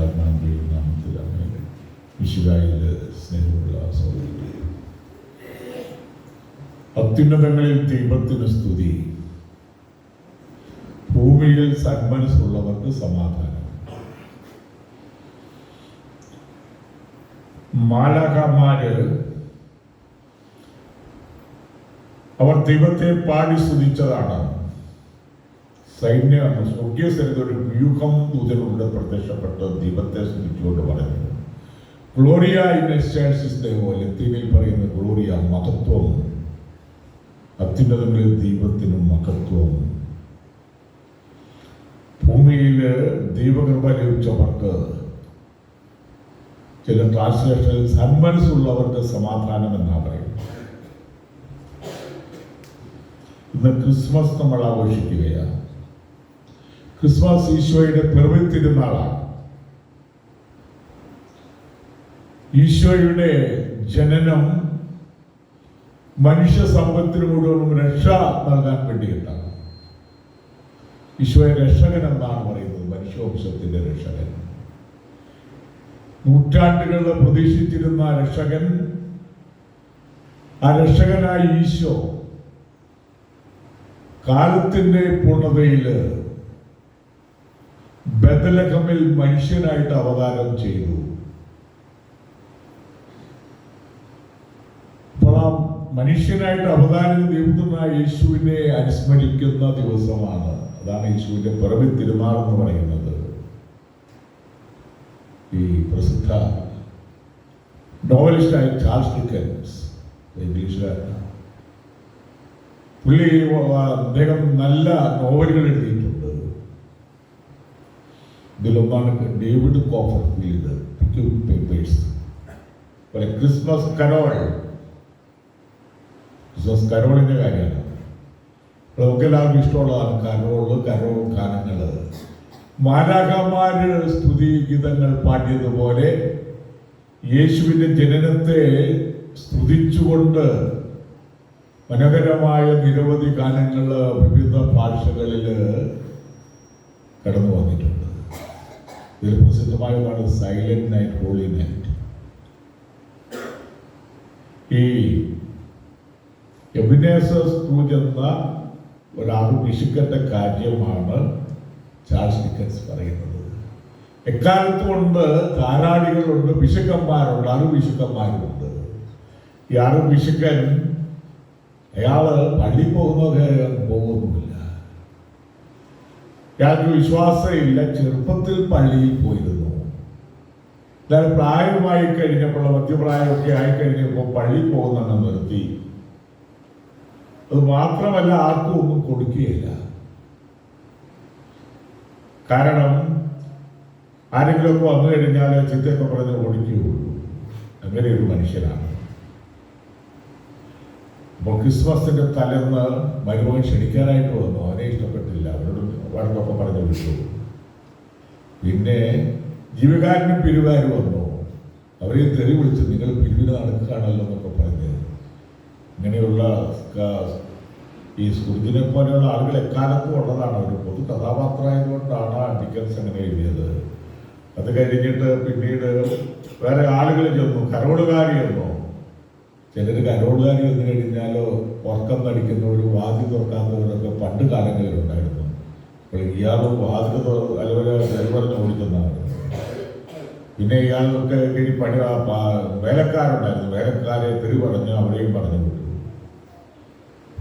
പരിശുദ്ധാത്മാവിന്റെയും നാമത്തിൽ അമ്മയുടെ വിശുദ്ധായിൽ സ്നേഹമുള്ള സൗകര്യം അത്യുന്നതങ്ങളിൽ ദൈവത്തിന് സ്തുതി. ഭൂമിയിൽ സന്മനസ്സുള്ളവർക്ക് സമാധാനം. മാലാകമാര് അവർ ദൈവത്തെ പാടി സ്തുതിച്ചതാണ്. സൈന്യ സ്വർഗീയ സൈന്യത്തിൽ ഒരു വ്യൂഹം ദൂതനുണ്ട് പ്രത്യക്ഷപ്പെട്ട് ദൈവത്തെ സ്തുതിച്ചുകൊണ്ട് പറയുന്നു. ഗ്ലോറിയ ദൈവം ലത്തീനിൽ പറയുന്ന ഗ്ലോറിയ മഹത്വം. അത്യുന്നതങ്ങളിൽ ദൈവത്തിന് മഹത്വം. ഭൂമിയിൽ ദൈവകൃപ ലഭിച്ചവർക്ക് ചില ട്രാൻസ്ലേഷനിൽ സന്മനസ്സുള്ളവർക്ക് സമാധാനം എന്നാണ് പറയുന്നത്. ഇന്ന് ക്രിസ്മസ് നമ്മൾ ആഘോഷിക്കുകയാണ്. ക്രിസ്മസ് ഈശോയുടെ പിറവി ഈശോയുടെ ജനനം മനുഷ്യ സമ്പത്തിന് മുഴുവനും രക്ഷ നൽകാൻ വേണ്ടിയിട്ടാണ്. ഈശോയെ രക്ഷകൻ എന്നാണ് പറയുന്നത് മനുഷ്യവംശത്തിന്റെ രക്ഷകൻ. നൂറ്റാണ്ടുകൾ പ്രതീക്ഷിച്ചിരുന്ന രക്ഷകൻ ആ രക്ഷകനായ ഈശോ കാലത്തിന്റെ പൂർണതയിൽ ബദലഹമിൽ മനുഷ്യനായിട്ട് അവതാരം ചെയ്തു. മനുഷ്യനായിട്ട് അവതാരം ചെയ്തുന്ന യേശുവിനെ അനുസ്മരിക്കുന്ന ദിവസമാണ്. അതാണ് യേശുവിന്റെ പിറവി തിരുനാൾ എന്ന് പറയുന്നത്. ഈ പ്രസിദ്ധ നോവലിസ്റ്റായ ചാൾസ് ഡിക്കൻസ് ഇംഗ്ലീഷുകാരനാണ്. പുള്ളി അദ്ദേഹം നല്ല നോവലുകൾ എഴുതിയിട്ടുണ്ട് ഇതിലൊന്നാണ് ഡേവിഡ് കോഫർഫീൽഡ് പേപ്പേഴ്സ് പോലെ ക്രിസ്മസ് കരോൾ. ക്രിസ്മസ് കരോളിന്റെ കാര്യമാണ്. നമുക്ക് എല്ലാവർക്കും ഇഷ്ടമുള്ളതാണ് കരോൾ കരോൾ ഗാനങ്ങൾ മാലാകമാര് സ്തുതി ഗീതങ്ങൾ പാടിയതുപോലെ യേശുവിന്റെ ജനനത്തെ സ്തുതിച്ചുകൊണ്ട് മനോഹരമായ നിരവധി ഗാനങ്ങൾ വിവിധ ഭാഷകളിൽ കടന്നു വന്നിട്ടുണ്ട് ഇതിൽ പ്രസിദ്ധമായതാണ് സൈലന്റ് നൈറ്റ് ഹോളി നൈറ്റ് ഈ എബിനേസർ സ്ക്രൂജ് എന്ന ഒരാൾ വിശുക്കന്റെ കാര്യമാണ് ചാൾസ് ഡിക്കൻസ് പറയുന്നത്. എക്കാലത്തുകൊണ്ട് ധാരാളികളുണ്ട് വിശുക്കന്മാരുണ്ട് അറു വിശുക്കന്മാരുണ്ട് ഈ അറു വിശുക്കൻ അയാൾ പള്ളി പോകുന്നത് പോകുന്നുമില്ല. അയാൾക്ക് വിശ്വാസമില്ല ചെറുപ്പത്തിൽ പള്ളിയിൽ പോയിരുന്നു. എന്നാൽ പ്രായമായി കഴിഞ്ഞപ്പോൾ മധ്യപ്രായമൊക്കെ ആയി കഴിഞ്ഞപ്പോൾ പള്ളി പോകുന്നെന്ന് നിർത്തി. അത് മാത്രമല്ല ആർക്കും ഒന്നും കൊടുക്കുകയില്ല. കാരണം ആരെങ്കിലുമൊക്കെ വന്നു കഴിഞ്ഞാൽ ചിന്തയൊക്കെ പറഞ്ഞ് ഓടിക്കുകയുള്ളൂ അങ്ങനെ ഒരു മനുഷ്യനാണ്. അപ്പോൾ ക്രിസ്മസിന്റെ തലേന്ന് മരുമകൻ ക്ഷണിക്കാനായിട്ട് വന്നു. അവനെ ഇഷ്ടപ്പെട്ടില്ല. അവരോട് വഴക്കൊക്കെ പറഞ്ഞു വിട്ടു. പിന്നെ ജീവകാരനും പിരിവാരും വന്നു. അവരെ തെറി വിളിച്ച്. നിങ്ങൾ പിരിവിന് നടക്കുകയാണല്ലോ എന്നൊക്കെ പറഞ്ഞ്. ഇങ്ങനെയുള്ള ഈ സുഹൃത്തിനെ പോലെയുള്ള ആളുകൾ എക്കാലത്തും ഉള്ളതാണ്. ഒരു പൊതു കഥാപാത്രമായതുകൊണ്ടാണ് ഡിക്കൻസ് അങ്ങനെ എഴുതിയത്. അത് കഴിഞ്ഞിട്ട് പിന്നീട് വേറെ ആളുകൾ ചെന്നു. കരോളുകാരി എന്നോ ചിലർ കരോളുകാരി വന്നു കഴിഞ്ഞാലോ ഉറക്കം നടിക്കുന്നവരും വാതി തുറക്കാത്തവരൊക്കെ പണ്ട് കാലങ്ങളിൽ ഇയാളും വാതിൽ പറഞ്ഞ് ഓടിക്കുന്നതാണ് പിന്നെ ഇയാൾക്ക് കഴിഞ്ഞ് പണി വേലക്കാരുണ്ടായിരുന്നു. വേലക്കാരെ തെറി പറഞ്ഞ് അവിടെയും പറഞ്ഞു വിട്ടു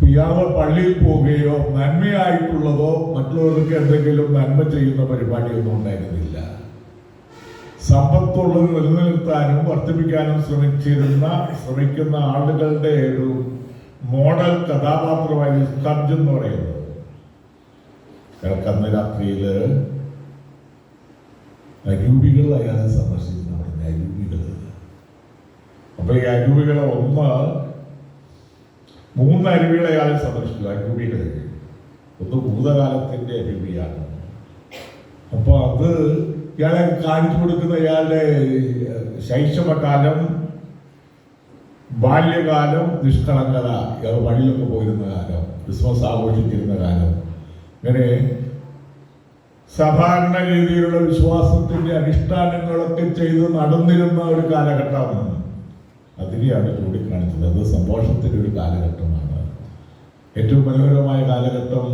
ഇയാൾ പള്ളിയിൽ പോവുകയോ നന്മയായിട്ടുള്ളതോ മറ്റുള്ളവർക്ക് എന്തെങ്കിലും നന്മ ചെയ്യുന്ന പരിപാടിയൊന്നും ഉണ്ടായിരുന്നില്ല. സമ്പത്തുള്ളത് നിലനിർത്താനും വർദ്ധിപ്പിക്കാനും ശ്രമിച്ചിരുന്ന ശ്രമിക്കുന്ന ആളുകളുടെ ഒരു മോഡൽ കഥാപാത്രമായി സ്കർജ് എന്ന് പറയുന്നത്. അയാൾക്ക് രാത്രിയിൽ അരൂപികൾ അയാളെ സന്ദർശിക്കുന്ന പറഞ്ഞ അരൂപികൾ അപ്പൊ ഈ അരൂപികളെ ഒന്ന് മൂന്ന് അരുവികളെ അയാളെ സന്ദർശിച്ചു അരൂപികൾ ഒന്ന് ഭൂതകാലത്തിന്റെ അരുവിയാണ് അപ്പോൾ അത് ഇയാളെ കാണിച്ചു കൊടുക്കുന്ന ഇയാളുടെ ശൈശവകാലം ബാല്യകാലം നിഷ്കളങ്കത ഇയാൾ വഴിയിലൊക്കെ പോയിരുന്ന കാലം ക്രിസ്മസ് ആഘോഷിച്ചിരുന്ന കാലം ഇങ്ങനെ സാധാരണ രീതിയിലുള്ള വിശ്വാസത്തിന്റെ അനുഷ്ഠാനങ്ങളൊക്കെ ചെയ്ത് നടന്നിരുന്ന ഒരു കാലഘട്ടമാണ്. അതിനെയാണ് ചൂണ്ടിക്കാണിച്ചത്. അത് സന്തോഷത്തിന്റെ ഒരു കാലഘട്ടമാണ്. ഏറ്റവും മനോഹരമായ കാലഘട്ടം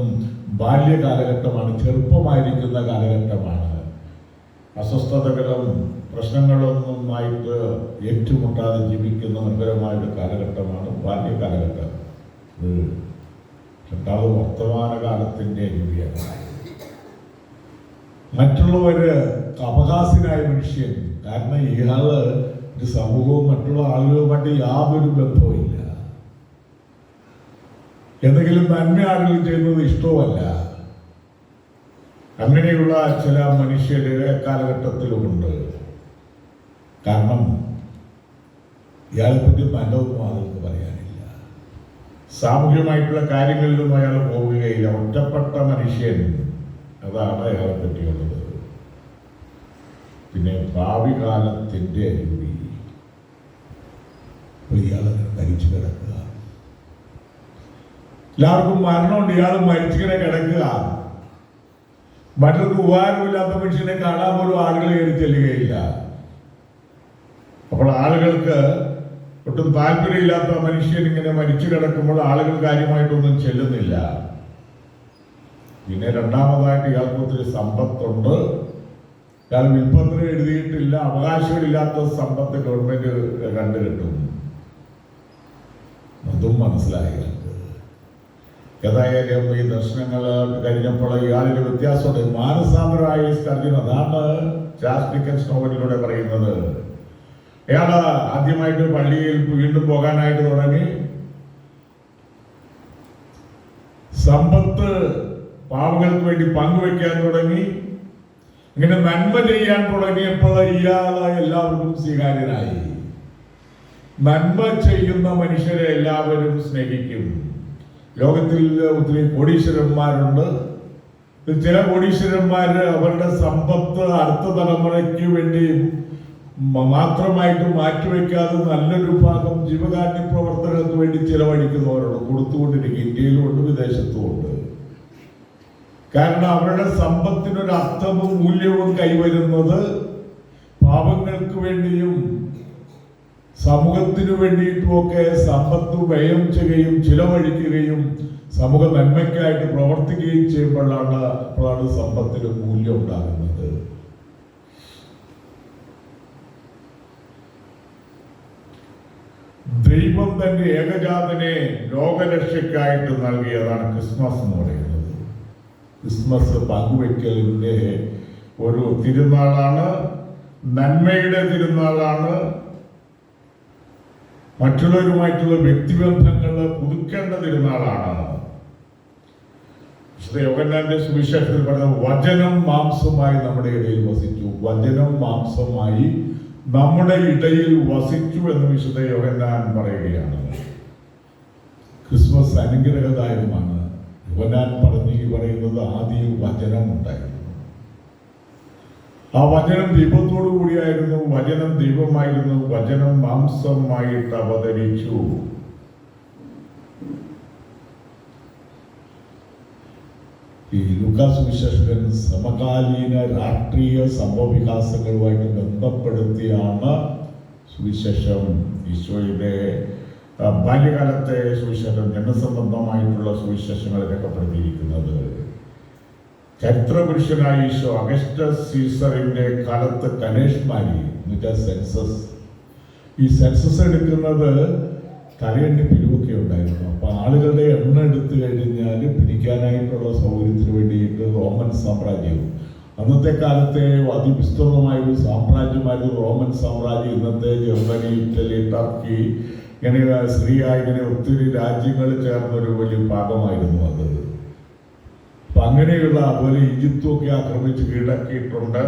ബാല്യ കാലഘട്ടമാണ് ചെറുപ്പമായിരിക്കുന്ന കാലഘട്ടമാണ്. അസ്വസ്ഥതകളും പ്രശ്നങ്ങളൊന്നുമായിട്ട് ഏറ്റുമുട്ടാതെ ജീവിക്കുന്ന മനോഹരമായ ഒരു കാലഘട്ടമാണ് ബാല്യ രണ്ടാമത് വർത്തമാനകാലത്തിന്റെ രൂപയാണ് മറ്റുള്ളവര് അവകാശനായ മനുഷ്യൻ. കാരണം ഇയാൾ ഒരു സമൂഹവും മറ്റുള്ള ആളുകളുമായിട്ട് യാതൊരു ബന്ധവുമില്ല എന്തെങ്കിലും നന്മ ആളുകൾ ചെയ്യുന്നത് ഇഷ്ടവുമല്ല. അങ്ങനെയുള്ള ചില മനുഷ്യര് കാലഘട്ടത്തിലുമുണ്ട്. കാരണം ഇയാളെ പറ്റി നല്ലതൊന്നും ആളുകൾക്ക് പറയാനില്ല. സാമൂഹ്യമായിട്ടുള്ള കാര്യങ്ങളിലൊന്നും അയാൾ പോവുകയില്ല. ഒറ്റപ്പെട്ട മനുഷ്യൻ അതാണ് അയാളെ പറ്റിയുള്ളത്. പിന്നെ ഭാവി കാലത്തിന്റെ അരുവി ഇയാളങ്ങനെ മരിച്ചു കിടക്കുക. എല്ലാവർക്കും മരണമുണ്ട്. ഇയാൾ മരിച്ചിങ്ങനെ കിടക്കുക. മറ്റൊരു ഉപകാരമില്ലാത്ത മനുഷ്യനെ കാണാൻ പോലും ആളുകൾ കയറി ചെല്ലുകയില്ല. അപ്പോൾ ആളുകൾക്ക് ഒട്ടും താല്പര്യമില്ലാത്ത മനുഷ്യൻ ഇങ്ങനെ മരിച്ചു കിടക്കുമ്പോൾ ആളുകൾ കാര്യമായിട്ടൊന്നും ചെല്ലുന്നില്ല. പിന്നെ രണ്ടാമതായിട്ട് ഇയാൾക്ക് ഒത്തിരി സമ്പത്തുണ്ട്. ഇയാൾ വിൽപ്പത്തിന് എഴുതിയിട്ടില്ല അവകാശമില്ലാത്ത സമ്പത്ത് ഗവൺമെന്റ് കണ്ടു കിട്ടും. അതും മനസ്സിലായി. ഏതായാലും ഈ ദർശനങ്ങൾ കഴിഞ്ഞപ്പോൾ ഇയാളിന് വ്യത്യാസമുണ്ട്. മാനസാന്തരമായി സ്ഥലം അതാണ് ചാൾസ് ഡിക്കൻസ് നോവലിലൂടെ പറയുന്നത്. ഇയാൾ ആദ്യമായിട്ട് പള്ളിയിൽ വീണ്ടും പോകാനായിട്ട് തുടങ്ങി. സമ്പത്ത് പാവങ്ങൾക്ക് വേണ്ടി പങ്കുവെക്കാൻ തുടങ്ങി. ഇങ്ങനെ നന്മ ചെയ്യാൻ തുടങ്ങിയപ്പോൾ ഇയാളെ എല്ലാവർക്കും സ്വീകാര്യനായി. നന്മ ചെയ്യുന്ന മനുഷ്യരെ എല്ലാവരും സ്നേഹിക്കും. ലോകത്തിൽ ഒത്തിരി കോടീശ്വരന്മാരുണ്ട്. ചില കോടീശ്വരന്മാര് അവരുടെ സമ്പത്ത് അടുത്ത തലമുറയ്ക്ക് വേണ്ടി മാത്രമായിട്ട് മാറ്റിവെക്കാതെ നല്ലൊരു ഭാഗം ജീവകാരുണ്യ പ്രവർത്തനത്തിന് വേണ്ടി ചിലവഴിക്കുന്നവരുണ്ട് കൊടുത്തുകൊണ്ടിരിക്കും. വിദേശത്തും ഉണ്ട്. കാരണം അവരുടെ സമ്പത്തിനൊരു അർത്ഥവും മൂല്യവും കൈവരുന്നത് പാവങ്ങൾക്ക് വേണ്ടിയും സമൂഹത്തിനു വേണ്ടിയിട്ടുമൊക്കെ സമ്പത്ത് വ്യയം ചെയ്യുകയും ചിലവഴിക്കുകയും സമൂഹ നന്മയ്ക്കായിട്ട് പ്രവർത്തിക്കുകയും ചെയ്യുമ്പോഴാണ് അപ്പോഴാണ് സമ്പത്തിന് മൂല്യം ഉണ്ടാകുന്നത്. ദൈവം തന്റെ ഏകജാതനെ ലോകരക്ഷയ്ക്കായിട്ട് നൽകിയതാണ് ക്രിസ്മസ് എന്ന് പറയുന്നത്. ക്രിസ്മസ് പങ്കുവെക്കലിന്റെ ഒരു തിരുനാളാണ് നന്മയുടെ തിരുനാളാണ്. മറ്റുള്ളവരുമായിട്ടുള്ള വ്യക്തിബന്ധങ്ങൾ പുതുക്കേണ്ട തിരുനാളാണ്. യോഗന്നാന്റെ സുവിശേഷത്തിൽ പറഞ്ഞ വചനം മാംസമായി നമ്മുടെ ഇടയിൽ വസിച്ചു. വചനം മാംസമായി നമ്മുടെ ഇടയിൽ വസിച്ചു എന്ന് വിശുദ്ധ യോഗന്നാൻ പറയുകയാണ്. ക്രിസ്മസ് അനുഗ്രഹദായകമാണ്. യോഹന്നാൻ പറഞ്ഞു ഈ പറയുന്നത് ആദ്യം വചനം ഉണ്ടായിരുന്നു. ആ വചനം ദൈവത്തോടു കൂടിയായിരുന്നു വചനം ദൈവമായിരുന്നു വചനം മാംസമായിട്ട് അവതരിച്ചു. ഈ ലുക്കാസ് വിശേഷകൻ സമകാലീന രാഷ്ട്രീയ സംഭവ വികാസങ്ങളുമായിട്ട് ബന്ധപ്പെടുത്തിയാണ് സുവിശേഷം ഈശോയുടെ ബാല്യകാലത്തെ സുവിശേഷം ജനസംബന്ധമായിട്ടുള്ള സുവിശേഷങ്ങൾ രേഖപ്പെടുത്തിയിരിക്കുന്നത്. ചരിത്രപുരുഷനായ ഈശോ അഗസ്റ്റ സീസറിന്റെ കാലത്ത് കനേഷ്മാരി എന്നുവെച്ചാൽ സെൻസസ്. ഈ സെൻസസ് എടുക്കുന്നത് തലയെണ്ണി പിരിവൊക്കെ ഉണ്ടായിരുന്നു. ആളുകളുടെ എണ്ണം എടുത്തു കഴിഞ്ഞാൽ പിരിക്കാനായിട്ടുള്ള സൗകര്യത്തിന് വേണ്ടിയിട്ട് റോമൻ സാമ്രാജ്യവും അന്നത്തെ കാലത്തെ അതിവിസ്തൃതമായ ഒരു സാമ്രാജ്യമായിരുന്നു റോമൻ സാമ്രാജ്യം. ഇന്നത്തെ ജർമ്മനി ഇറ്റലി ടർക്കി ഇങ്ങനെ സിറിയ ഇങ്ങനെ ഒത്തിരി രാജ്യങ്ങൾ ചേർന്നൊരു വലിയ ഭാഗമായിരുന്നു അത്. അപ്പൊ അങ്ങനെയുള്ള അതുപോലെ ഈജിപ്തുമൊക്കെ ആക്രമിച്ച് കീഴടക്കിയിട്ടുണ്ട്.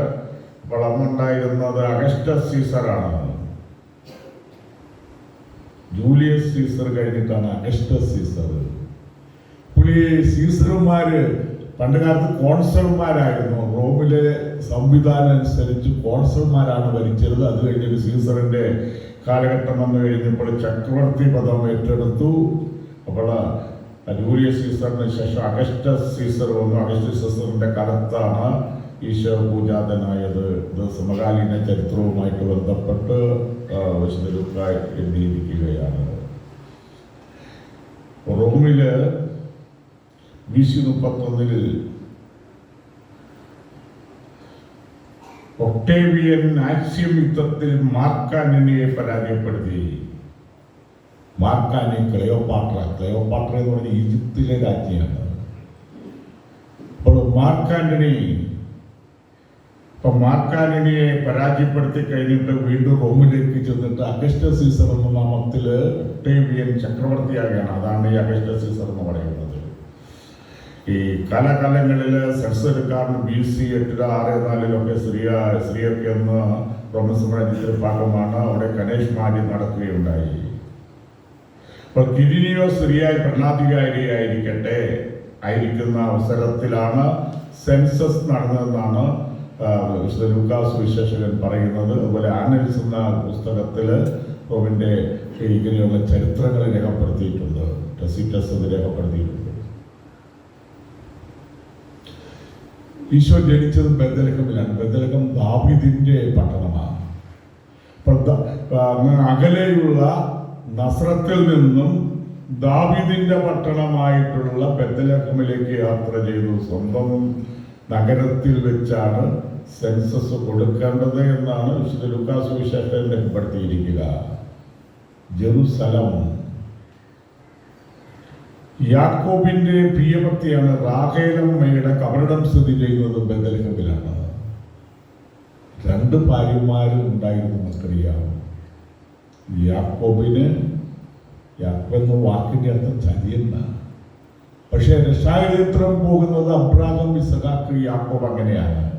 വളർന്നുണ്ടായിരുന്നത് അഗസ്റ്റ സീസറാണ്. ജൂലിയസ് സീസർ കഴിഞ്ഞിട്ടാണ് അഗസ്റ്റസ് സീസർ. പുള്ളി സീസർമാര് പണ്ട് കാലത്ത് റോമിലെ സംവിധാനം അനുസരിച്ച് കോൺസർമാരാണ് ഭരിച്ചത് അത് കഴിഞ്ഞിട്ട് സീസറിന്റെ കാലഘട്ടം വന്നു കഴിഞ്ഞപ്പോൾ ചക്രവർത്തി പദം ഏറ്റെടുത്തു. അപ്പോൾ ജൂലിയസ് സീസറിന് ശേഷം അഗസ്റ്റസ് സീസർ വന്നു. അഗസ്റ്റസ് സീസറിന്റെ കാലത്താണ് ഈശോ പൂജാതനായത് ഇത് സമകാലീന ചരിത്രവുമായിട്ട് ബന്ധപ്പെട്ട് ആ, വിശുദ്ധ ലൂക്ക എഴുതിയിരിക്കുകയാണ്. റോമിൽ ബി സി മുപ്പത്തൊന്നിൽ ഒക്ടേവിയൻ ആക്സിയം യുദ്ധത്തിൽ മാർക്കാനിനെ പരാജയപ്പെടുത്തി. മാർക്കാനി ക്ലയോപാട്ര ക്ലയോപാട്ര എന്ന് പറഞ്ഞ ഈജിപ്തിലെ രാജ്ഞിയാണ്. അപ്പോൾ മാർക്കാന്റണി ഇപ്പൊ മാർക്കാനിനെ പരാജയപ്പെടുത്തി കഴിഞ്ഞിട്ട് വീണ്ടും റോമിലേക്ക് ചെന്നിട്ട് അഗസ്റ്റ സീസർ എന്ന നാമത്തിൽ ഒക്ടേവിയൻ ചക്രവർത്തിയാകുകയാണ് അതാണ് ഈ അഗസ്റ്റ സീസർ എന്ന് പറയുന്നത്. ഈ കാലകാലങ്ങളിൽ സെർസെടുക്കാൻ ബി സി എട്ട് ആറ് നാലിലൊക്കെ സ്ത്രീയ സ്ത്രീയൊക്കെ എന്ന് റോമൻ സാമ്രാജ്യത്തിന്റെ ഭാഗമാണ്. അവിടെ ഗണേഷ് മാലി നടക്കുകയുണ്ടായി. അപ്പൊ കിരിനിയോ സ്ത്രീയായി ഭരണാധികാരിയായിരിക്കട്ടെ ആയിരിക്കുന്ന അവസരത്തിലാണ് സെൻസസ് നടന്നതെന്നാണ് വിശുദ്ധ ലൂക്കാസ് വിശേഷകൻ പറയുന്നത് അതുപോലെ ആനൽസ് എന്ന പുസ്തകത്തിൽ റോമിന്റെ ഇങ്ങനെയുള്ള ചരിത്രങ്ങൾ രേഖപ്പെടുത്തിയിട്ടുണ്ട്. ടെസിറ്റസ് എന്ന് രേഖപ്പെടുത്തിയിട്ടുണ്ട്. ഈശോ ജനിച്ചത് ബദലഹമിലാണ് ബദലഹം ദാവിദിന്റെ പട്ടണമാണ്. അകലെയുള്ള നസ്രത്തിൽ നിന്നും ദാവിദിന്റെ പട്ടണമായിട്ടുള്ള ബദലഹമിലേക്ക് യാത്ര ചെയ്തു സ്വന്തം നഗരത്തിൽ വെച്ചാണ് സെൻസസ് കൊടുക്കേണ്ടത് എന്നാണ് വിശുദ്ധ ലുക്കാസ് വിശേഷം രേഖപ്പെടുത്തിയിരിക്കുക. ജെറുസലം. യാക്കോബിന്റെ പ്രിയഭക്തിയാണ് റാഹേലമ്മയുടെ കബറിടം സ്ഥിതി ചെയ്യുന്നത് ബദലഹമിലാണ് രണ്ട് ഭാര്യമാരും ഉണ്ടായിരുന്നു നമുക്കറിയാം യാക്കോബിന് യാക്കോബ് എന്ന വാക്കിന്റെ അർത്ഥം ചതിയെന്ന പക്ഷെ രക്ഷാചരിത്രം പോകുന്നത് അബ്രാഹം ഇസഹാക്ക് യാക്കോബ് അങ്ങനെയാണ്.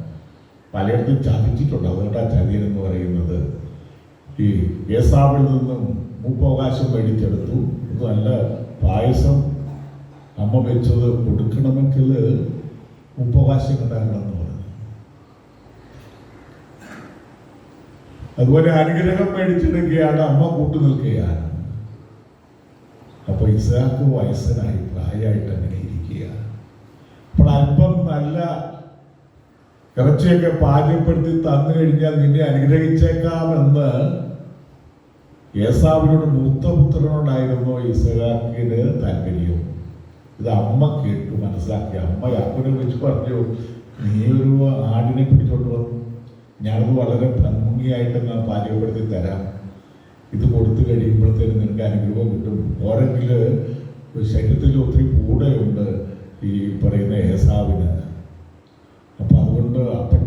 പലയിടത്തും ചതിച്ചിട്ടുണ്ട്. അതുകൊണ്ടാണ് ചതിയൻ എന്ന് പറയുന്നത്. ഈ ഏസാവിൽ നിന്നും മൂപ്പവകാശം മേടിച്ചെടുത്തു. നല്ല പായസം. അമ്മ വെച്ചത് കൊടുക്കണമെങ്കിൽ ഉപവാസം ഉണ്ടാകണമെന്ന് പറഞ്ഞു. അതുപോലെ അനുഗ്രഹം മേടിച്ചെടുക്കുകയാണ് അമ്മ കൂട്ടു നിൽക്കുകയാണ്. അപ്പൊ ഇസാക്ക് വയസ്സനായി പ്രായമായിട്ട് അങ്ങനെ ഇരിക്കുക അപ്പോൾ അല്പം നല്ല ഇറച്ചിയൊക്കെ പാചകപ്പെടുത്തി തന്നു കഴിഞ്ഞാൽ നിന്നെ അനുഗ്രഹിച്ചേക്കാമെന്ന് ഏസാവിനോട് മൂത്തപുത്രനോടായിരുന്നു ഇസഹാക്കിന് താല്പര്യം. ഇത് അമ്മ കേട്ടു മനസ്സിലാക്കി. അമ്മ യാക്കോനെ വിളിച്ച് പറഞ്ഞു നീ ഒരു ആടിനെ പിടിച്ചോണ്ട് വന്നു. ഞാനത് വളരെ ഭംഗിയായിട്ട് ഞാൻ പാചകപ്പെടുത്തി തരാം. ഇത് കൊടുത്തു കഴിയുമ്പോഴത്തേനും നിനക്ക് അനുഗ്രഹം കിട്ടും. ഓരെങ്കിൽ ശരീരത്തിൽ ഒത്തിരി കൂടെയുണ്ട് ഈ പറയുന്ന ഏസാവിന്. അപ്പം അതുകൊണ്ട് അപ്പം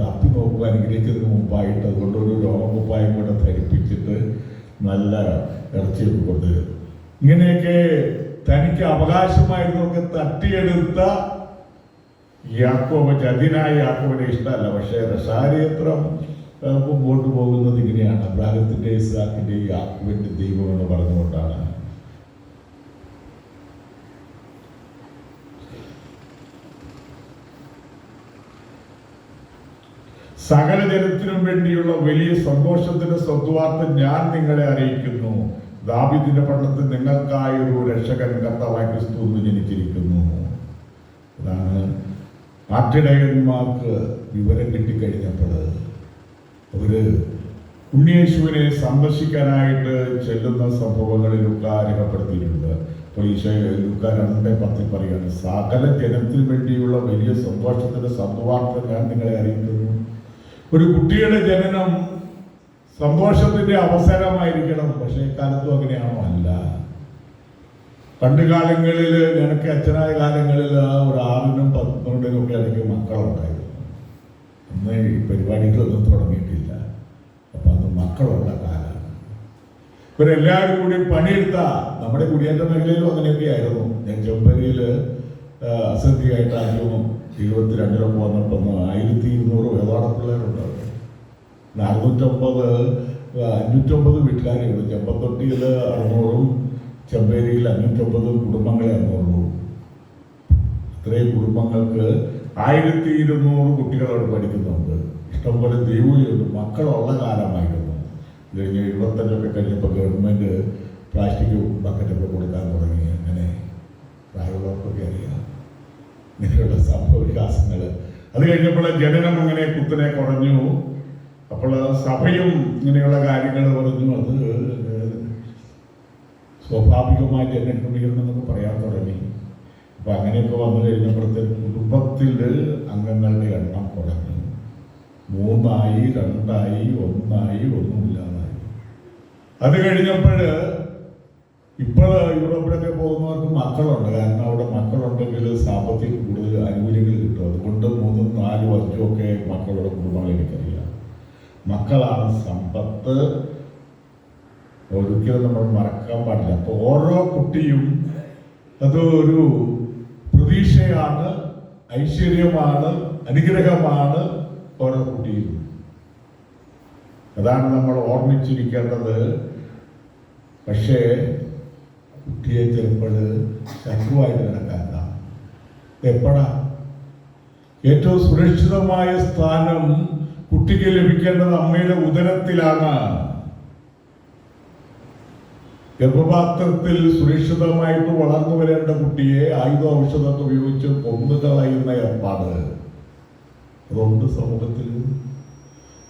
തപ്പി നോക്കുക അനുഗ്രഹിച്ചതിന് മുമ്പായിട്ട് അതുകൊണ്ട് ഒരു രോഗമുപ്പായും കൂടെ ധരിപ്പിച്ചിട്ട് നല്ല ഇറച്ചിയൊക്കെ കൊണ്ടുവരും ഇങ്ങനെയൊക്കെ തനിക്ക് അവകാശമായിരുന്നൊക്കെ തട്ടിയെടുത്ത യാക്കോബ് ചതിനായ യാക്കോബിനെ ഇഷ്ടമല്ല. പക്ഷേ രസാരിയത്രം മുമ്പോട്ട് പോകുന്നത് ഇങ്ങനെയാണ്. അബ്രാഹത്തിന്റെ ഈ യാക്കോബിന്റെ ദൈവം എന്ന് പറഞ്ഞുകൊണ്ടാണ്. സകല ജനത്തിനും വേണ്ടിയുള്ള വലിയ സന്തോഷത്തിന്റെ സ്വത്തുവാർത്ത ഞാൻ നിങ്ങളെ അറിയിക്കുന്നു. ദാബിദിന്റെ പട്ടണത്തിൽ നിങ്ങൾക്കായി ഒരു രക്ഷകൻ കർത്താവായ ക്രിസ്തു എന്ന് ജനിച്ചിരിക്കുന്നു. അതാണ് ആട്ടിടയന്മാർക്ക് വിവരം കിട്ടിക്കഴിഞ്ഞപ്പോൾ അവർ ഉണ്ണിയേശുവിനെ സന്ദർശിക്കാനായിട്ട് ചെല്ലുന്ന സംഭവങ്ങളിൽ ലുക്ക രേഖപ്പെടുത്തിയിട്ടുണ്ട് അപ്പോൾ ഈശോ ലുക്ക രണ്ടേ പത്തിൽ പറയുകയാണ് സകല ജനത്തിന് വേണ്ടിയുള്ള വലിയ സന്തോഷത്തിന്റെ സദ്വാർത്ത ഞാൻ നിങ്ങളെ അറിയിക്കുന്നു. ഒരു കുട്ടിയുടെ ജനനം സന്തോഷത്തിന്റെ അവസരമായിരിക്കണം പക്ഷേ കാലത്തും അങ്ങനെയാണോ? അല്ല. പണ്ട് കാലങ്ങളിൽ എനിക്ക് അച്ഛനായ കാലങ്ങളിൽ ഒരു ആറിനും പന്ത്രണ്ടിനും ഒക്കെ മക്കളുണ്ടായിരുന്നു അന്ന് ഈ പരിപാടികളൊന്നും തുടങ്ങിയിട്ടില്ല. അപ്പൊ അത് മക്കളുള്ള കാലമാണ് ഇവരെല്ലാവരും കൂടി പണിയെടുത്ത നമ്മുടെ കുടിയേറ്റ മേഖലയിലും അങ്ങനെയൊക്കെ ആയിരുന്നു ഞാൻ ചെമ്പരിയിൽ അസന്ധിയായിട്ട് ആദ്യം എഴുപത്തിരണ്ടിലൊക്കെ വന്നപ്പോൾ ആയിരത്തി ഇരുന്നൂറ് വേദാട പിള്ളേരുണ്ടാവും നാനൂറ്റമ്പത് അഞ്ഞൂറ്റമ്പത് വീട്ടുകാരെ ഉള്ളൂ. ചെമ്പത്തൊട്ടിയിൽ അറുന്നൂറും ചെമ്പേരിയിൽ അഞ്ഞൂറ്റമ്പത് കുടുംബങ്ങളെ അന്നുള്ളൂ ഇത്രയും കുടുംബങ്ങൾക്ക് ആയിരത്തി ഇരുന്നൂറ് കുട്ടികൾ അവിടെ പഠിക്കുന്നുണ്ട്. ഇഷ്ടംപോലെ ദൈവജീവിതം മക്കളുള്ള കാലമായിരുന്നു. ഇത് കഴിഞ്ഞ് എഴുപത്തഞ്ചൊക്കെ കഴിഞ്ഞപ്പോൾ ഗവൺമെന്റ് പ്ലാസ്റ്റിക് ബക്കറ്റൊക്കെ കൊടുക്കാൻ തുടങ്ങി. അങ്ങനെ പ്രായമുള്ളവർക്കൊക്കെ അറിയാം. ഇങ്ങനെയുള്ള സംഭവ വികാസങ്ങൾ അത് കഴിഞ്ഞപ്പോൾ ജനനം അങ്ങനെ കുത്തനെ കുറഞ്ഞു. അപ്പോൾ സഭയും ഇങ്ങനെയുള്ള കാര്യങ്ങൾ പറഞ്ഞു. അത് സ്വാഭാവികമായി ജനക്രമീകരണം പറയാൻ തുടങ്ങി. അപ്പോൾ അങ്ങനെയൊക്കെ വന്നു കഴിഞ്ഞപ്പോഴത്തെ കുടുംബത്തിൽ അംഗങ്ങളുടെ എണ്ണം കുറഞ്ഞു. മൂന്നായി രണ്ടായി ഒന്നായി ഒന്നുമില്ലാതായി. അത് കഴിഞ്ഞപ്പോൾ ഇപ്പോൾ യൂറോപ്പിലൊക്കെ പോകുന്നവർക്ക് മക്കളുണ്ട്. കാരണം അവിടെ മക്കളുണ്ടെങ്കിൽ സാമ്പത്തിക കൂടുതൽ ആനുകൂല്യങ്ങൾ കിട്ടും. അതുകൊണ്ട് മൂന്നും നാലും അഞ്ചും ഒക്കെ മക്കളുടെ കുടുംബങ്ങൾ എനിക്കറിയാം മക്കളാണ് സമ്പത്ത്. ഒരിക്കലും നമ്മൾ മറക്കാൻ പാടില്ല. അപ്പോൾ ഓരോ കുട്ടിയും അത് ഒരു പ്രതീക്ഷയാണ് ഐശ്വര്യമാണ് അനുഗ്രഹമാണ്. ഓരോ കുട്ടിയും അതാണ് നമ്മൾ ഓർമ്മിച്ചിരിക്കേണ്ടത്. പക്ഷേ കുട്ടിയെ ചിലപ്പോൾ ശത്രുവായിട്ട് കണക്കാക്കാം എപ്പോഴാ? ഏറ്റവും സുരക്ഷിതമായ സ്ഥാനം കുട്ടിക്ക് ലഭിക്കേണ്ടത് അമ്മയുടെ ഉദരത്തിലാണ്. ഗർഭപാത്രത്തിൽ സുരക്ഷിതമായിട്ട് വളർന്നു വരേണ്ട കുട്ടിയെ ആയുധ ഔഷധമൊക്കെ ഉപയോഗിച്ച് കൊന്നു കളയുന്ന ഏർപ്പാട്. അതുകൊണ്ട് സമൂഹത്തിൽ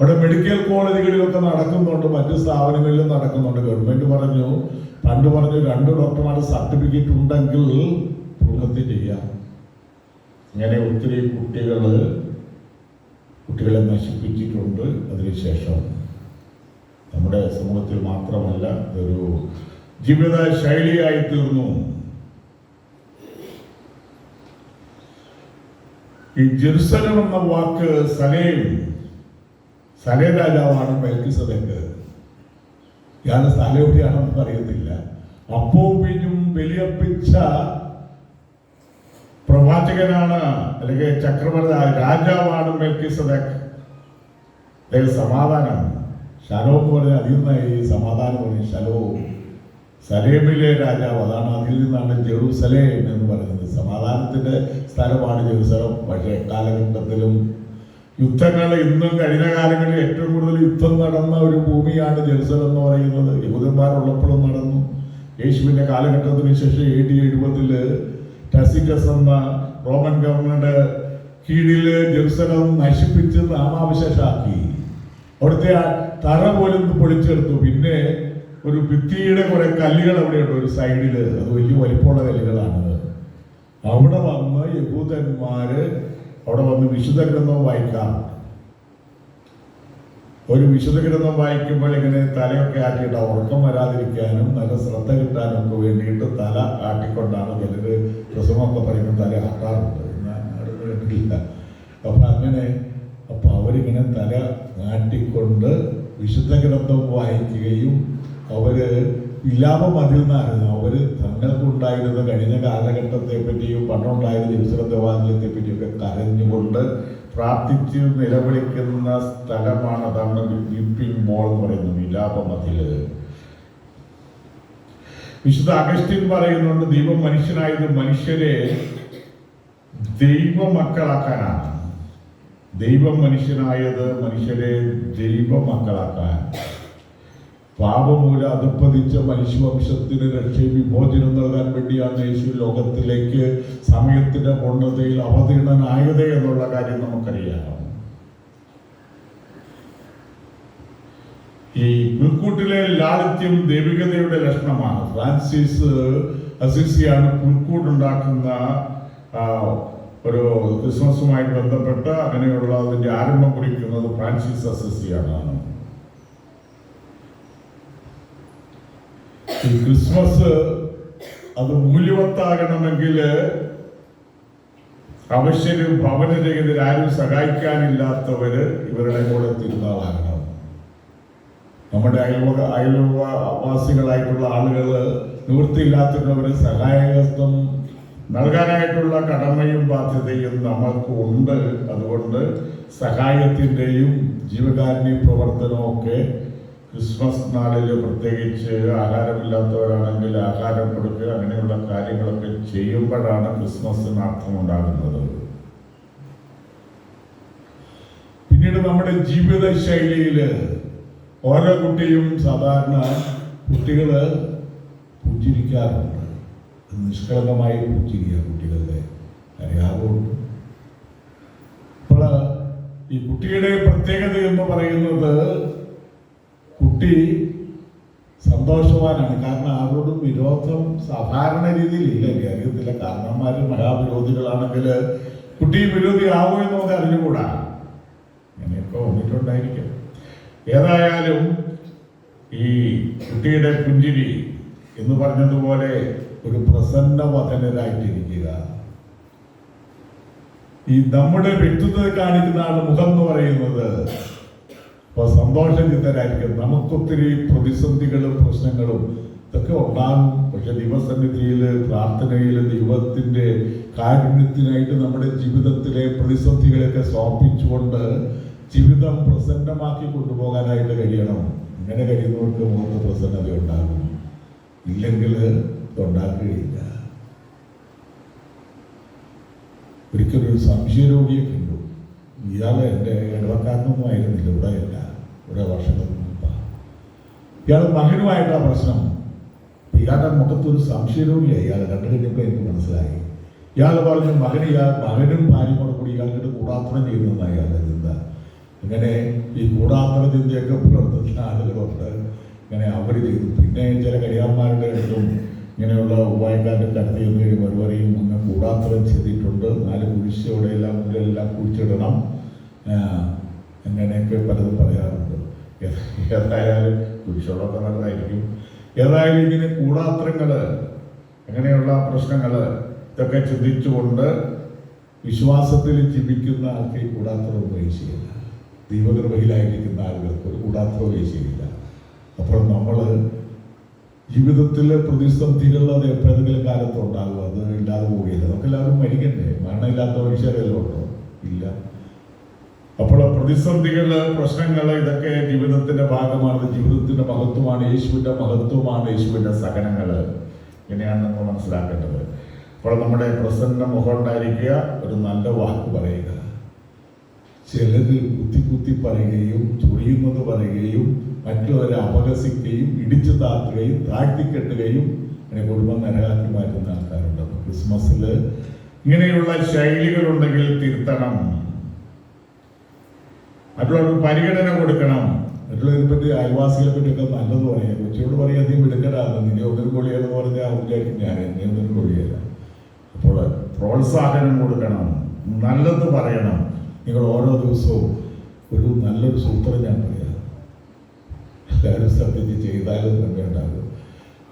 അവിടെ മെഡിക്കൽ കോളേജുകളിലൊക്കെ നടക്കുന്നുണ്ട് മറ്റു സ്ഥാപനങ്ങളിലും നടക്കുന്നുണ്ട്. ഗവൺമെന്റ് പറഞ്ഞു പണ്ട് പറഞ്ഞു രണ്ട് ഡോക്ടർമാരുടെ സർട്ടിഫിക്കറ്റ് ഉണ്ടെങ്കിൽ ഭ്രൂണത്തിൽ ചെയ്യാം. ഇങ്ങനെ ഒത്തിരി കുട്ടികൾ കുട്ടികളെ നശിപ്പിച്ചിട്ടുണ്ട് അതിനുശേഷം. നമ്മുടെ സമൂഹത്തിൽ മാത്രമല്ല ഒരു ജീവിത ശൈലിയായി തീർന്നു. ഈ ജെറുസലം എന്ന വാക്ക് സലേം സലേ രാജാവാണ് മെൽക്കിസദക്ക് ഇയാൾ സ്ഥലം എവിടെയാണെന്ന് അറിയത്തില്ല പിന്നും വലിയപ്പിച്ച പ്രവാചകനാണ് അല്ലെങ്കിൽ ചക്രവർത്തി രാജാവാണ് മെൽക്കിസദക്ക് അല്ലെങ്കിൽ സമാധാനം ശലോ എന്ന് പറഞ്ഞാൽ അതിൽ സമാധാനം പറഞ്ഞു ശലോ സലേമിലെ രാജാവ് അതാണ് അതിൽ നിന്നാണ് ജെറൂസലേം എന്ന് പറയുന്നത്. സമാധാനത്തിന്റെ സ്ഥലമാണ് ജെറൂസലം. പക്ഷേ കാലഘട്ടത്തിലും യുദ്ധങ്ങൾ ഇന്നും കഴിഞ്ഞ കാലങ്ങളിൽ ഏറ്റവും കൂടുതൽ യുദ്ധം നടന്ന ഒരു ഭൂമിയാണ് ജെറുസലം എന്ന് പറയുന്നത്. യഹൂദന്മാരുള്ളപ്പോഴും നടന്നു. യേശുവിന്റെ കാലഘട്ടത്തിന് ശേഷം എ ഡി എഴുപതിൽ ടസിറ്റസ് എന്ന റോമൻ ഗവർണറുടെ കീഴിൽ ജെറുസലം നശിപ്പിച്ച് നാമാവശേഷാക്കി. അവിടുത്തെ തറ പോലും പൊളിച്ചെടുത്തു. പിന്നെ ഒരു ഭിത്തിയുടെ കുറെ കല്ലുകൾ അവിടെയുണ്ട് ഒരു സൈഡിൽ അത് വലിയ വലിപ്പമുള്ള കല്ലുകളാണ് അവിടെ വന്ന് യഹൂദന്മാര് അവിടെ വന്ന് വിശുദ്ധ ഗ്രന്ഥം വായിക്കാം ഒരു വിശുദ്ധ ഗ്രന്ഥം വായിക്കുമ്പോൾ ഇങ്ങനെ തലയൊക്കെ ആക്കിയിട്ട് ഉറക്കം വരാതിരിക്കാനും നല്ല ശ്രദ്ധ കിട്ടാനും ഒക്കെ വേണ്ടിയിട്ട് തല ആട്ടിക്കൊണ്ടാണ് ചിലര് പ്രസവമൊക്കെ പറയുമ്പോൾ തല ആട്ടാറുണ്ട്. കേട്ടിട്ടില്ല അപ്പൊ അങ്ങനെ അപ്പൊ അവരിങ്ങനെ തല ആട്ടിക്കൊണ്ട് വിശുദ്ധ ഗ്രന്ഥം വായിക്കുകയും അവർ ഇല്ലാതെ മതിൽ നിന്നായിരുന്നു അവർ തങ്ങൾക്കുണ്ടായിരുന്ന കഴിഞ്ഞ കാലഘട്ടത്തെ പറ്റിയും പണ്ടുണ്ടായിരുന്ന ജെറുസലം ദേവാലയത്തെ പറ്റിയൊക്കെ കരഞ്ഞുകൊണ്ട് പ്രാർത്ഥിച്ച് നിലവിളിക്കുന്ന സ്ഥലമാണ് അതാണ് വിപ്പിംഗ് മോൾ എന്ന് പറയുന്നത്. വിലാപമതിൽ വിശുദ്ധ അഗസ്റ്റിൻ പറയുന്നുണ്ട് ദൈവം മനുഷ്യനായത് മനുഷ്യരെ ദൈവ മക്കളാക്കാനാണ് ദൈവം മനുഷ്യനായത് മനുഷ്യരെ ദൈവ മക്കളാക്കാൻ പാപമൂലം അധപ്പതിച്ച മനുഷ്യവംശത്തിന് രക്ഷയും വിമോചനം നൽകാൻ വേണ്ടിയാണ് യേശു ലോകത്തിലേക്ക് സമയത്തിന്റെ പൂർണതയിൽ അവതീർണനായത് എന്നുള്ള കാര്യം നമുക്കറിയാം. ഈ പുൽക്കൂട്ടിലെ ലാളിത്യം ദൈവികതയുടെ ലക്ഷണമാണ്. ഫ്രാൻസിസ് അസിസിയാണ് പുൽക്കൂട്ടുണ്ടാക്കുന്ന ഒരു ക്രിസ്മസുമായി ബന്ധപ്പെട്ട് അങ്ങനെയുള്ള അതിന്റെ ആരംഭം കുറിക്കുന്നത് ഫ്രാൻസിസ് അസിസിയാണ്. ഈ ക്രിസ്മസ് അത് മൂല്യവത്താകണമെങ്കിൽ അവശ്യരും ഭവനരഹിതരാരും സഹായിക്കാനില്ലാത്തവര് ഇവരുടെ കൂടെ തിരുനാളാകണം. നമ്മുടെ അയൽവക അയൽവാസികളായിട്ടുള്ള ആളുകൾ നിവൃത്തിയില്ലാത്തവരെ സഹായകത്വം നൽകാനായിട്ടുള്ള കടമയും ബാധ്യതയും നമ്മൾക്ക് ഉണ്ട്. അതുകൊണ്ട് സഹായത്തിന്റെയും ജീവകാരുണ്യ പ്രവർത്തനവും ഒക്കെ ക്രിസ്മസ് നാളിൽ പ്രത്യേകിച്ച് ആഹാരമില്ലാത്തവരാണെങ്കിൽ ആഹാരം കൊടുക്കുക അങ്ങനെയുള്ള കാര്യങ്ങളൊക്കെ ചെയ്യുമ്പോഴാണ് ക്രിസ്മസിന് അർത്ഥമുണ്ടാകുന്നത്. പിന്നീട് നമ്മുടെ ജീവിത ശൈലിയിൽ ഓരോ കുട്ടിയും സാധാരണ കുട്ടികൾ പുഞ്ചിരിക്കാറുണ്ട് നിഷ്കളങ്കമായി പുഞ്ചിരിക്കുക കുട്ടികളുടെ അറിയാവുണ്ട് അപ്പോൾ ഈ കുട്ടിയുടെ പ്രത്യേകത എന്ന് പറയുന്നത് കുട്ടി സന്തോഷവാനാണ്. കാരണം ആരോടും വിരോധം സാധാരണ രീതിയിൽ ഇല്ല അറിയത്തില്ല. കാരണന്മാർ മഹാവിരോധികളാണെങ്കിൽ കുട്ടി വിരോധി ആവോ എന്ന് നമുക്ക് അറിഞ്ഞുകൂടാ. അങ്ങനെയൊക്കെ വന്നിട്ടുണ്ടായിരിക്കും. ഏതായാലും ഈ കുട്ടിയുടെ പുഞ്ചിരി എന്ന് പറഞ്ഞതുപോലെ ഒരു പ്രസന്ന വധനരായിട്ടിരിക്കുക ഈ നമ്മുടെ വ്യക്തിത്വത്തെ കാണിക്കുന്ന ആൾ മുഖം എന്ന് പറയുന്നത് അപ്പൊ സന്തോഷചിത്തരായിരിക്കും നമുക്കൊത്തിരി പ്രതിസന്ധികളും പ്രശ്നങ്ങളും ഇതൊക്കെ ഉണ്ടാകും. പക്ഷെ ദൈവസന്നിധിയിൽ പ്രാർത്ഥനയിൽ ദൈവത്തിന്റെ കാരുണ്യത്തിനായിട്ട് നമ്മുടെ ജീവിതത്തിലെ പ്രതിസന്ധികളൊക്കെ സമർപ്പിച്ചുകൊണ്ട് ജീവിതം പ്രസന്നമാക്കി കൊണ്ടുപോകാനായിട്ട് കഴിയണം. അങ്ങനെ കഴിയുന്നവർക്ക് മുഖത്ത് പ്രസന്നത ഉണ്ടാകും. ഇല്ലെങ്കിൽ ഇതുണ്ടാക്കുകയില്ല. ഒരിക്കലും ഒരു കണ്ടു ഇയാൾ എന്റെ ഇടവക്കാരനൊന്നും ആയിരുന്നില്ല ഇവിടെ അല്ല ഇവിടെ വർഷങ്ങൾക്ക് മുമ്പാണ്. ഇയാൾ മകനുമായിട്ടാണ് പ്രശ്നം. ഇയാളുടെ മുഖത്തൊരു സംശയവുമില്ല ഇയാൾ കണ്ടു കഴിഞ്ഞപ്പോൾ എനിക്ക് മനസ്സിലായി. ഇയാൾ പറഞ്ഞു മകൻ ഇയാൾ മകനും ഭാര്യയും കൂടെ കൂടി ഇയാൾക്ക് കൂടാത്തണം ചെയ്യുന്നതാണ് ഇയാളുടെ ചിന്ത. അങ്ങനെ ഈ കൂടാത്തണ ചിന്തയൊക്കെ പുലർത്തുന്ന ആളുകളുണ്ട്. അങ്ങനെ അവർ ചെയ്തു. പിന്നെ ചില കഴിയാന്മാരുടെ അടുത്തും ഇങ്ങനെയുള്ള ഉപായക്കാരുടെ കഴിയുമ്പോൾ അവർ പറയും അങ്ങ് കൂടാത്തരം ചെയ്തിട്ടുണ്ട്. നാല് കുരിശോടെയെല്ലാം മുന്നിലെല്ലാം കുഴിച്ചിടണം അങ്ങനെയൊക്കെ പലതും പറയാറുണ്ട്. ഏതായാലും കുഴിച്ചോടൊക്കെ നല്ലതായിരിക്കും. ഏതായാലും ഇങ്ങനെ കൂടാത്രങ്ങൾ അങ്ങനെയുള്ള പ്രശ്നങ്ങൾ ഇതൊക്കെ ചിന്തിച്ചുകൊണ്ട് വിശ്വാസത്തിൽ ജീവിക്കുന്ന ആൾക്ക് കൂടാത്രം ഉപയോഗിച്ചില്ല ദൈവകൃപയിലായിരിക്കുന്ന ആളുകൾക്ക് ഒരു കൂടാത്തരം വീഴ്ചയില്ല അപ്പോൾ നമ്മൾ ജീവിതത്തിലെ പ്രതിസന്ധികൾ അത് എപ്പോഴെങ്കിലും കാലത്ത് ഉണ്ടാകും അത് ഇല്ലാതെ പോവുകയില്ല. നമുക്ക് എല്ലാവരും മരിക്കണ്ടേ? മരണമില്ലാത്ത മനുഷ്യരെല്ലാം ഉണ്ടോ? ഇല്ല. അപ്പോൾ പ്രതിസന്ധികൾ പ്രശ്നങ്ങൾ ഇതൊക്കെ ജീവിതത്തിന്റെ ഭാഗമാണ്. ജീവിതത്തിന്റെ മഹത്വമാണ്. യേശുവിന്റെ മഹത്വമാണ്. യേശുവിന്റെ സഹനങ്ങൾ ഇങ്ങനെയാണ് നമ്മൾ മനസ്സിലാക്കേണ്ടത്. അപ്പോൾ നമ്മുടെ പ്രസന്ന മുഖം ഉണ്ടായിരിക്കുക. ഒരു നല്ല വാക്ക് പറയുക. ചിലത് കുത്തി കുത്തി പറയുകയും ചൊറിയുന്നത് പറയുകയും മറ്റുള്ളവരെ അപഹസിക്കുകയും ഇടിച്ചു താത്തുകയും താഴ്ത്തിക്കെട്ടുകയും അങ്ങനെ കുടുംബം നരകാക്കി മാറ്റുന്ന ആൾക്കാരുണ്ട്. അപ്പൊ ക്രിസ്മസിൽ ഇങ്ങനെയുള്ള ശൈലികളുണ്ടെങ്കിൽ തിരുത്തണം. മറ്റുള്ളവർക്ക് പരിഗണന കൊടുക്കണം. മറ്റുള്ളവരെ പറ്റി അയൽവാസികളെ പറ്റിയൊക്കെ നല്ലത് പറയാം. കൊച്ചിയോട് പറയാം നീ വിടുക്കലാണ് നിന്നെ ഒന്നിനും കൊള്ളിയെന്ന് പറഞ്ഞാൽ വിചാരിക്കും ഞാൻ എന്നെ ഒന്നിനും കൊള്ളിയല്ല അപ്പോൾ പ്രോത്സാഹനം കൊടുക്കണം. നല്ലത് പറയണം. നിങ്ങൾ ഓരോ ദിവസവും ഒരു നല്ലൊരു സൂത്രം ഞാൻ പറയാം. എല്ലാവരും ശ്രദ്ധിച്ച് ചെയ്താലും തന്നെ ഉണ്ടാകും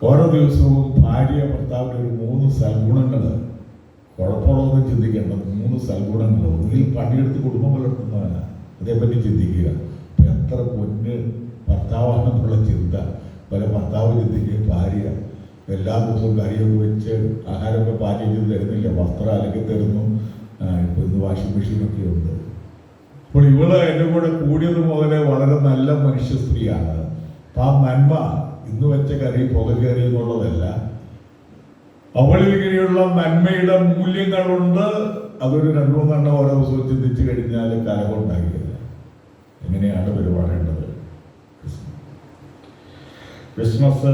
ഓരോ ദിവസവും ഭാര്യ ഭർത്താവിന്റെ ഒരു മൂന്ന് സൽഗുണങ്ങൾ കുഴപ്പമുള്ളതൊന്നും ചിന്തിക്കേണ്ട. മൂന്ന് സൽഗുണങ്ങൾ ഒന്നുകിൽ പണിയെടുത്ത് കുടുംബം പുലർത്തുന്നവനാണ് അതേപ്പറ്റി ചിന്തിക്കുക. അപ്പം എത്ര പൊന്ന് ഭർത്താവാണെന്നുള്ള ചിന്ത. പല ഭർത്താവ് ചിന്തിക്കുക ഭാര്യ. എല്ലാ ദിവസവും കറിയൊക്കെ വെച്ച് ആഹാരമൊക്കെ പാചകം ചെയ്ത് തരുന്നില്ല. വസ്ത്രം അലക്കി തരുന്നു. ഇപ്പോൾ ഇപ്പൊ ഇന്ന് വാഷിംഗ് മെഷീനൊക്കെ ഉണ്ട്. അപ്പോൾ ഇവൾ എന്റെ കൂടെ കൂടിയത് മുതലേ വളരെ നല്ല മനുഷ്യ സ്ത്രീയാണ്. ആ നന്മ ഇന്ന് വെച്ച കറി പുക കയറി എന്നുള്ളതല്ല. അവളിങ്ങനെയുള്ള നന്മയുടെ മൂല്യങ്ങളുണ്ട്. അതൊരു രണ്ടു മൂന്നെണ്ണം ഓരോ ദിവസവും ചിന്തിച്ചു കഴിഞ്ഞാൽ കലകൊണ്ടാകില്ല എങ്ങനെയാണ് പെരുമാറേണ്ടത് ക്രിസ്മസ്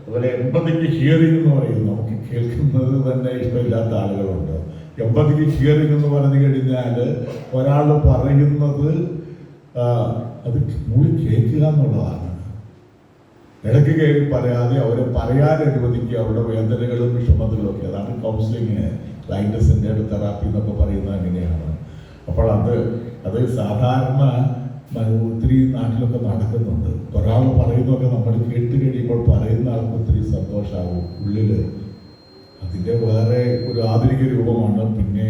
അതുപോലെ എൺപതിക്ക് ഹിയറിംഗ് എന്ന് പറയും നമുക്ക് കേൾക്കുന്നത് തന്നെ ഇഷ്ടമില്ലാത്ത ആളുകളുണ്ട്. എൺപതിക്ക് ഹിയറിംഗ് എന്ന് പറഞ്ഞു കഴിഞ്ഞാൽ ഒരാൾ പറയുന്നത് അത് മൂളി കേൾക്കുക എന്നുള്ളതാണ്. ഇടയ്ക്ക് കയറി പറയാതെ അവരെ പറയാൻ അനുവദിക്കുക അവരുടെ വേദനകളും വിഷമതകളും ഒക്കെ. അതാണ് കൗൺസിലിങ് ലൈൻഡ് സെന്റേഡ് തെറാപ്പി എന്നൊക്കെ പറയുന്നത് അങ്ങനെയാണ്. അപ്പോൾ അത് അത് സാധാരണ ഒത്തിരി നാട്ടിലൊക്കെ നടക്കുന്നുണ്ട്. ഒരാൾ പറയുന്നതൊക്കെ നമ്മൾ കേട്ട് കഴിയുമ്പോൾ പറയുന്ന ആൾക്ക് ഒത്തിരി സന്തോഷമാകും ഉള്ളിൽ. അതിന്റെ വേറെ ഒരു ആധുനിക രൂപമാണ്. പിന്നെ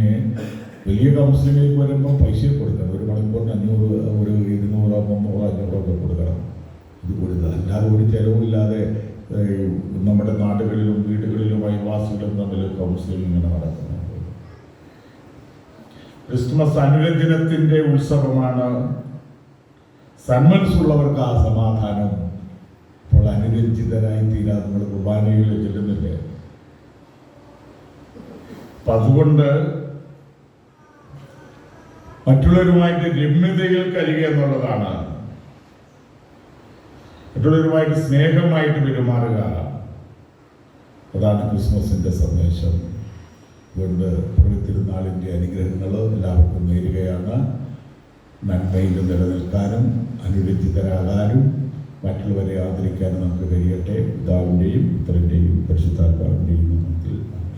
വലിയ കൗൺസിലിംഗിലേക്ക് വരുമ്പോൾ പൈസ കൊടുക്കണം. ഒരു മണിക്കൂറിന് അഞ്ഞൂറ് ഒരു ഇരുന്നൂറോ മുന്നൂറോ അഞ്ഞൂറോ ഒക്കെ കൊടുക്കണം. ഇത് കൊടുക്കുക. അല്ലാതെ ഒരു ചെലവില്ലാതെ നമ്മുടെ നാടുകളിലും വീടുകളിലും അയൽവാസികളും തമ്മിൽ കൗൺസിലിംഗ് ഇങ്ങനെ നടക്കുന്നത് ക്രിസ്മസ് അനുരഞ്ജനത്തിന്റെ ഉത്സവമാണ്. സന്മൻസ് ഉള്ളവർക്ക് ആ സമാധാനം അപ്പോൾ അനുരഞ്ജിതരായി തീരാ നമ്മൾ കുർബാനയിൽ ചെല്ലുന്നില്ലേ? അപ്പൊ അതുകൊണ്ട് മറ്റുള്ളവരുമായിട്ട് രമ്യതയിൽ കഴിയുക എന്നുള്ളതാണ്. മറ്റുള്ളവരുമായിട്ട് സ്നേഹമായിട്ട് പെരുമാറുക. അതാണ് ക്രിസ്മസിന്റെ സന്ദേശം. അതുകൊണ്ട് തിരുനാളിന്റെ അനുഗ്രഹങ്ങൾ എല്ലാവർക്കും നേരുകയാണ്. നന്മയിൽ നിലനിൽക്കാനും അനുരഞ്ജിതരാകാനും മറ്റുള്ളവരെ ആദരിക്കാനും നമുക്ക് കഴിയട്ടെ. പിതാവിന്റെയും പുത്രന്റെയും പരിശുദ്ധാത്മാവിന്റെയും നാമത്തിൽ ആമേൻ.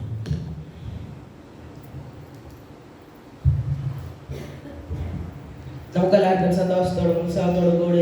നമുക്കെല്ലാവർക്കും സന്തോഷത്തോടും ഉത്സാഹത്തോടും കൂടി